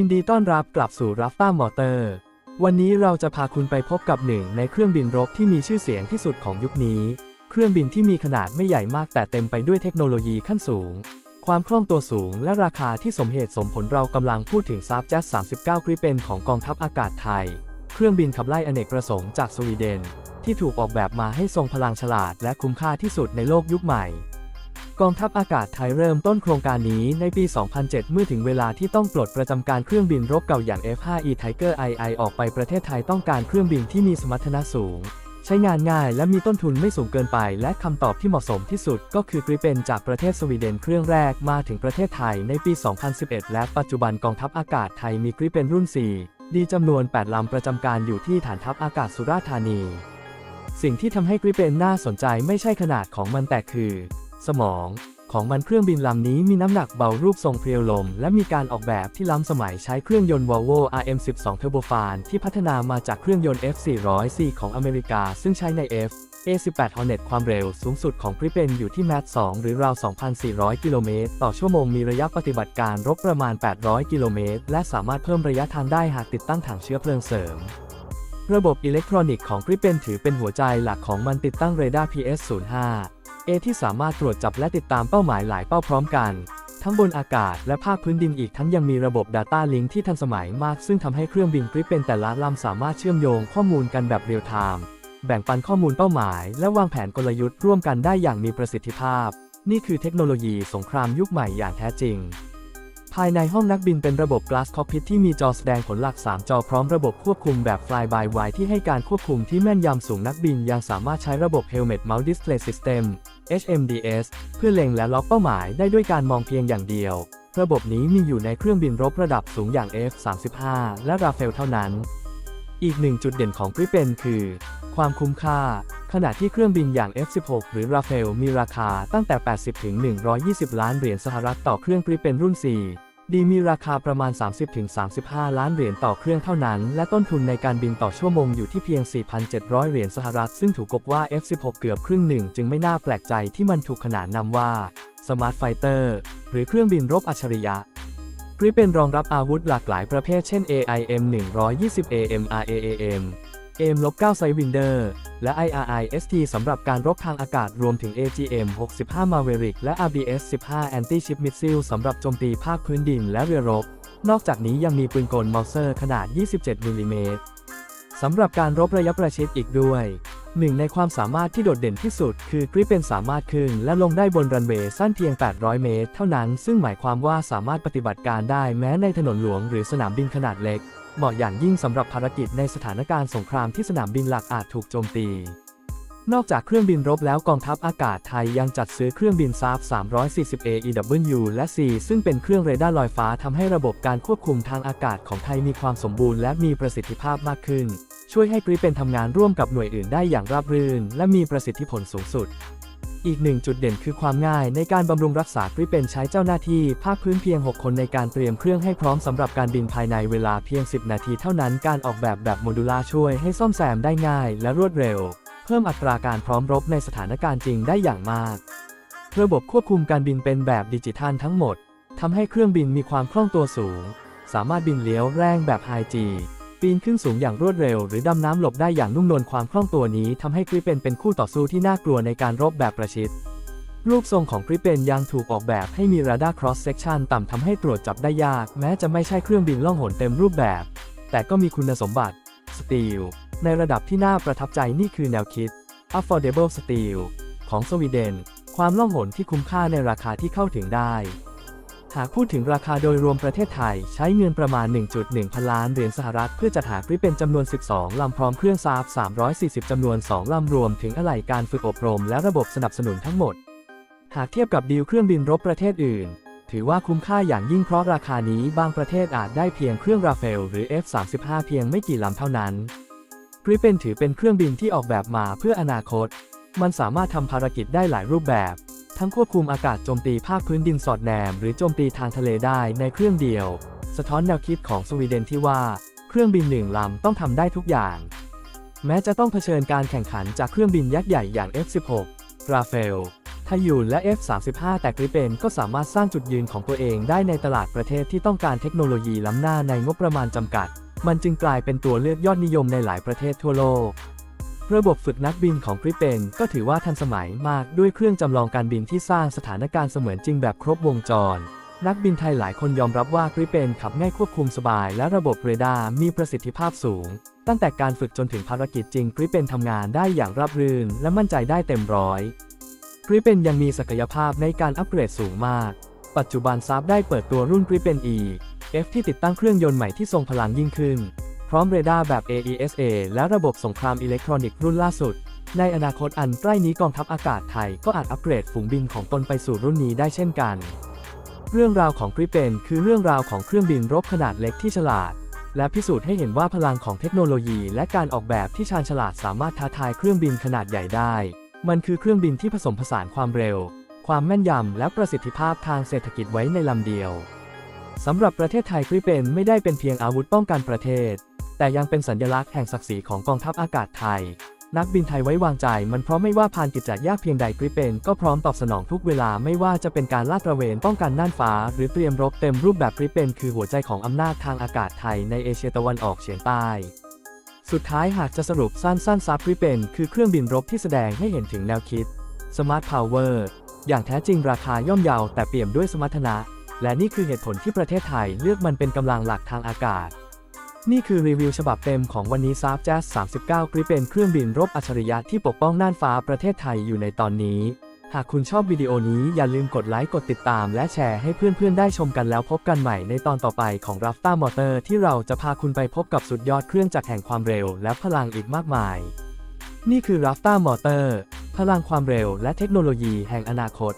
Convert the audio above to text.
ินดีต้อนรับกลับสู่รัฟต้ามอเตอร์ วันนี้เราจะพาคุณไปพบกับหนึ่งในเครื่องบินรบที่มีชื่อเสียงที่สุดของยุคนี้ เครื่องบินที่มีขนาดไม่ใหญ่มากแต่เต็มไปด้วยเทคโนโลยีขั้นสูง ความคล่องตัวสูงและราคาที่สมเหตุสมผลเรากำลังพูดถึงซาบแจ๊ส39กริเปนของกองทัพอากาศไทย เครื่องบินขับไล่อเนกประสงค์จากสวีเดน ที่ถูกออกแบบมาให้ทรงพลังฉลาดและคุ้มค่าที่สุดในโลกยุคใหม่ กองทัพอากาศไทยเริ่มต้นโครงการนี้ในปี 2007 เมื่อถึงเวลาที่ต้องปลดประจำการเครื่องบินรบเก่าอย่าง F5E Tiger II ออกไปประเทศไทยต้องการเครื่องบินที่มีสมรรถนะสูง ใช้งานง่ายและมีต้นทุนไม่สูงเกินไป และคำตอบที่เหมาะสมที่สุดก็คือกริเปนจากประเทศสวีเดนเครื่องแรกมาถึงประเทศไทยในปี 2011 และปัจจุบันกองทัพอากาศไทยมีกริเปนรุ่น 4 ดีจำนวน 8 ลำประจำการอยู่ที่ฐานทัพอากาศสุราษฎร์ธานี สิ่งที่ทำให้กริเปนน่าสนใจไม่ใช่ขนาดของมันแต่คือ สมอง ของมันเครื่องบินลำนี้มีน้ำหนักเบารูปทรงเพรียวลม และมีการออกแบบที่ล้ำสมัยใช้เครื่องยนต์ Volvo RM12 Turbofan ที่พัฒนามาจากเครื่องยนต์ F400C ของอเมริกา ซึ่งใช้ใน F A18 Hornet ความเร็วสูงสุดของกริเปนอยู่ที่แมท2หรือราว 2,400 กิโลเมตรต่อชั่วโมงมีระยะปฏิบัติการรบประมาณ 800 กิโลเมตร และสามารถเพิ่มระยะทางได้หากติดตั้งถังเชื้อเพลิงเสริม ระบบอิเล็กทรอนิกส์ของกริเปนถือเป็นหัวใจหลักของมันติดตั้งเรดาร์ PS05 A ที่สามารถตรวจจับและติดตามเป้าหมายหลายเป้าพร้อมกัน ทั้งบนอากาศและภาคพื้นดินอีกทั้งยังมีระบบ Data Link ที่ทันสมัยมาก ซึ่งทำให้เครื่องบินกริปเป็นแต่ละลำสามารถเชื่อมโยงข้อมูลกันแบบเรียลไทม์แบ่งปันข้อมูลเป้าหมาย และวางแผนกลยุทธ์ร่วมกันได้อย่างมีประสิทธิภาพ นี่คือเทคโนโลยีสงครามยุคใหม่อย่างแท้จริง ภายในห้องนักบินเป็นระบบ Glass Cockpit ที่มีจอแสดงผลหลัก 3 จอพร้อมระบบควบคุมแบบ Fly by Wire ที่ให้การควบคุมที่แม่นยำสูงนักบินยังสามารถใช้ระบบ Helmet Mount Display System HMDS เพื่อเล็งและล็อกเป้าหมายได้ด้วยการมองเพียงอย่างเดียว ระบบนี้มีอยู่ในเครื่องบินรบระดับสูงอย่าง F-35 และราเฟลเท่านั้น อีกหนึ่งจุดเด่นของกริเปนคือ ความคุ้มค่า ขณะที่เครื่องบินอย่าง F-16 หรือราเฟลมีราคาตั้งแต่ 80ถึง120 ล้านเหรียญสหรัฐต่อเครื่องกริเปนรุ่น 4 ดีมีราคาประมาณ 30ถึง35 ล้านเหรียญต่อเครื่องเท่านั้น และต้นทุนในการบินต่อชั่วโมงอยู่ที่เพียง 4,700 เหรียญสหรัฐ ซึ่งถูกกบว่า F-16 เกือบครึ่งหนึ่ง จึงไม่น่าแปลกใจที่มันถูกขนานนามว่า Smart Fighter หรือเครื่องบินรบอัจฉริยะกริเป็นรองรับอาวุธหลากหลายประเภทเช่น AIM 120 AMRAAM AM 9 Sidewinder และ IRIST สำหรับการรบทางอากาศรวมถึง AGM 65 Maverick และ RBS 15 Anti-Ship Missile สำหรับโจมตีภาคพื้นดินและเรือรบ นอกจากนี้ยังมีปืนกลมอลเซอร์ขนาด 27มิลลิเมตรสำหรับการรบระยะประชิดอีกด้วย หนึ่งในความสามารถที่โดดเด่นที่สุด คือกริปเป็นสามารถขึ้นและลงได้บนรันเวย์สั้นเพียง 800 เมตร เท่านั้น ซึ่งหมายความว่าสามารถปฏิบัติการได้แม้ในถนนหลวงหรือสนามบินขนาดเล็ก เหมาะอย่างยิ่งสำหรับภารกิจในสถานการณ์สงครามที่สนามบินหลักอาจถูกโจมตี นอกจากเครื่องบินรบแล้วกองทัพอากาศไทยยังจัดซื้อเครื่องบินซาฟ 340 AEW และ C ซึ่งเป็นเครื่องเรดาร์ลอยฟ้าทำให้ระบบการควบคุมทางอากาศของไทยมีความสมบูรณ์และมีประสิทธิภาพมากขึ้น ช่วยให้กริเป็นทำงานร่วมกับหน่วยอื่นได้อย่างราบรื่น และมีประสิทธิผลสูงสุด อีกหนึ่งจุดเด่นคือความง่ายในการบำรุงรักษากริเป็นใช้เจ้าหน้าที่ภาคพื้นเพียง 6 คนในการเตรียมเครื่องให้พร้อมสำหรับการบินภายในเวลาเพียง 10 นาทีเท่านั้นการออกแบบแบบโมดูล่าช่วยให้ซ่อมแซมได้ง่ายและรวดเร็ว เพิ่มอัตราการพร้อมรบในสถานการณ์จริงได้อย่างมาก ระบบควบคุมการบินเป็นแบบดิจิทัลทั้งหมดทำให้เครื่องบินมีความคล่องตัวสูง สามารถบินเลี้ยวแรงแบบไฮจี ปีนขึ้นสูงอย่างรวดเร็ว หรือดำน้ำหลบได้อย่างนุ่มนวลความคล่องตัวนี้ทำให้กริปเป็นเป็นคู่ต่อสู้ที่น่ากลัวในการรบแบบประชิด รูปทรงของกริปเป็นยังถูกออกแบบให้มีราดาร์ cross section ต่ำทำให้ตรวจจับได้ยาก แม้จะไม่ใช่เครื่องบินล่องหนเต็มรูปแบบ แต่ก็มีคุณสมบัติ Steel ในระดับที่น่าประทับใจนี่คือแนวคิด Affordable Steel ของสวีเดน ความล่องหนที่คุ้มค่าในราคาที่เข้าถึงได้ หากพูดถึงราคาโดยรวมประเทศไทย ใช้เงินประมาณ 1.1 พันล้านเหรียญสหรัฐเพื่อจัดหากริปเป็นจำนวน 12 ลำพร้อมเครื่องซาฟ340 จำนวน 2 ลำรวมถึงอะไหล่การฝึกอบรมและระบบสนับสนุนทั้งหมด หากเทียบกับดีลเครื่องบินรบประเทศอื่น ถือว่าคุ้มค่าอย่างยิ่งเพราะราคานี้บางประเทศอาจได้เพียงเครื่องราเฟลหรือ F35 เพียงไม่กี่ลำเท่านั้นกริปเป็นถือเป็นเครื่องบินที่ออกแบบมาเพื่ออนาคต มันสามารถทำภารกิจได้หลายรูปแบบ ทั้งควบคุมอากาศโจมตีภาคพื้นดินสอดแนม หรือโจมตีทางทะเลได้ในเครื่องเดียว สะท้อนแนวคิดของสวีเดนที่ว่า เครื่องบินหนึ่งลำต้องทำได้ทุกอย่าง แม้จะต้องเผชิญการแข่งขันจากเครื่องบินยักษ์ใหญ่อย่าง F16 ราเฟลไทยูนและ F-35 แต่กริเปนก็สามารถสร้างจุดยืนของตัวเองได้ในตลาดประเทศที่ต้องการเทคโนโลยีล้ำหน้าในงบประมาณจำกัด มันจึงกลายเป็นตัวเลือกยอดนิยมในหลายประเทศทั่วโลก ระบบฝึกนักบินของกริเปนก็ถือว่าทันสมัยมากด้วยเครื่องจำลองการบินที่สร้างสถานการณ์เสมือนจริงแบบครบวงจร นักบินไทยหลายคนยอมรับว่ากริเปนขับง่ายควบคุมสบาย และระบบเรดาร์มีประสิทธิภาพสูง ตั้งแต่การฝึกจนถึงภารกิจจริงกริเปนทำงานได้อย่างราบรื่น และมั่นใจได้เต็มร้อยกริเปนยังมีศักยภาพในการอัปเกรดสูงมาก ปัจจุบันซับได้เปิดตัวรุ่นกริเปน E F ที่ติดตั้งเครื่องยนต์ใหม่ที่ทรงพลังยิ่งขึ้น พร้อมเรดาร์แบบ AESA และระบบสงครามอิเล็กทรอนิกส์รุ่นล่าสุด ในอนาคตอันใกล้นี้กองทัพอากาศไทยก็อาจอัปเกรดฝูงบินของตนไปสู่รุ่นนี้ได้เช่นกัน เรื่องราวของกริเปนคือเรื่องราวของเครื่องบินรบขนาดเล็กที่ฉลาด และพิสูจน์ให้เห็นว่าพลังของเทคโนโลยีและการออกแบบที่ชาญฉลาดสามารถท้าทายเครื่องบินขนาดใหญ่ได้ มันคือเครื่องบินที่ผสมผสานความเร็ว ความแม่นยำและประสิทธิภาพทางเศรษฐกิจไว้ในลำเดียวสำหรับประเทศไทยกริเปนไม่ได้เป็นเพียงอาวุธป้องกันประเทศ แต่ยังเป็นสัญลักษณ์แห่งศักดิ์ศรีของกองทัพอากาศไทย นักบินไทยไว้วางใจมันเพราะไม่ว่าพานกิจจะยากเพียงใดกริเปนก็พร้อมตอบสนองทุกเวลาไม่ว่าจะเป็นการลาดตระเวนป้องกันน่านฟ้า หรือเตรียมรบเต็มรูปแบบกริเปนคือหัวใจของอำนาจทางอากาศไทยในเอเชียตะวันออกเฉียงใต้สุดท้ายหากจะสรุปสั้นๆซับกริเปนคือเครื่องบินรบที่แสดงให้เห็นถึงแนวคิด Smart Power อย่างแท้จริงราคาย่อมเยาแต่เปี่ยมด้วยสมรรถนะ และนี่คือเหตุผลที่ประเทศไทยเลือกมันเป็นกำลังหลักทางอากาศ นี่คือรีวิวฉบับเต็มของวันนี้ซาฟแจ๊ส39กริเป็นเครื่องบินรบอัจฉริยะที่ปกป้องน่านฟ้าประเทศไทยอยู่ในตอนนี้ หากคุณชอบวิดีโอนี้อย่าลืมกดไลค์กดติดตามและแชร์ให้เพื่อนๆได้ชมกันแล้วพบกันใหม่ในตอนต่อไปของ r a f t a Motor ที่เราจะพาคุณไปพบกับสุดยอดเครื่องจักรแห่งความเร็วและพลังอีกมากมาย นี่คือ r a f t a Motor พลังความเร็วและเทคโนโลยีแห่งอนาคต